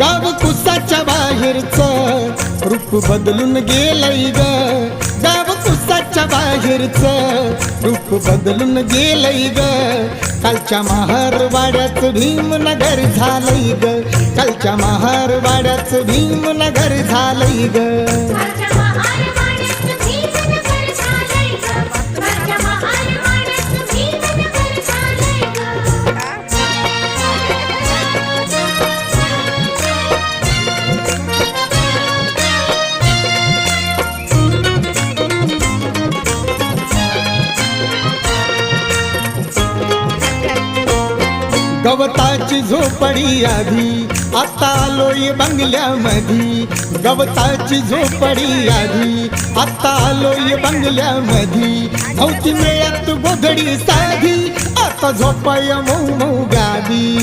गाव कुसाच्या बाहेरच रूप बदलून गेलय ग. गाव कुसाच्या बाहेरच रूप बदलून गेलय ग. कालच्या महारवाड्याचं भीमनगर झालंय ग. कालच्या महारवाड्याचं भीमनगर झालंय ग. गवताची झोपडी आधी. आता आलोय बंगल्यामधी. गवताची झोपडी आधी. आता आलोय बंगल्यामधी. नव्हती मिळत गोधडी साधी. आता झोपाय मऊ मऊ गादी.